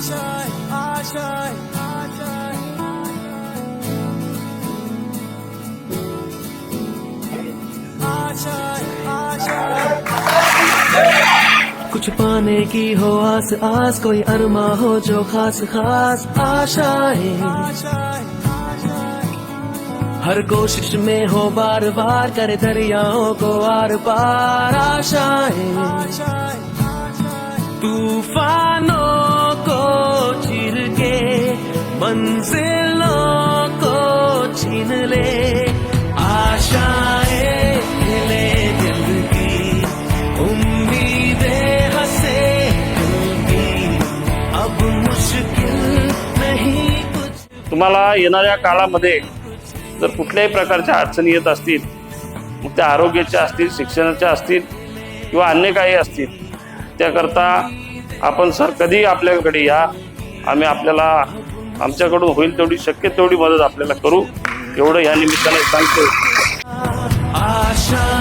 कुछ पाने की हो आस आस कोई अरमा हो जो खास खास। आशाएँ। हर कोशिश में हो बार बार करे दरियाओं को आर पार। आशाएँ। तूफानों मंजिलों को छीन ले दिल की उम्मीदें हंसे की। अब मुश्किल नहीं कुछ। तुम्हाला येणाऱ्या काळामध्ये जर कुठल्याही प्रकारच्या अडचणी येत असतील मग त्या आरोग्याच्या असतील शिक्षणाच्या असतील किंवा अन्य काही असतील त्याकरता आपण सर कधी आपल्याकडे या. आम्ही आपल्याला आमच्याकडून होईल तेवढी शक्य तेवढी मदत आपल्याला करू. एवढं या निमित्ताने सांगतो आशा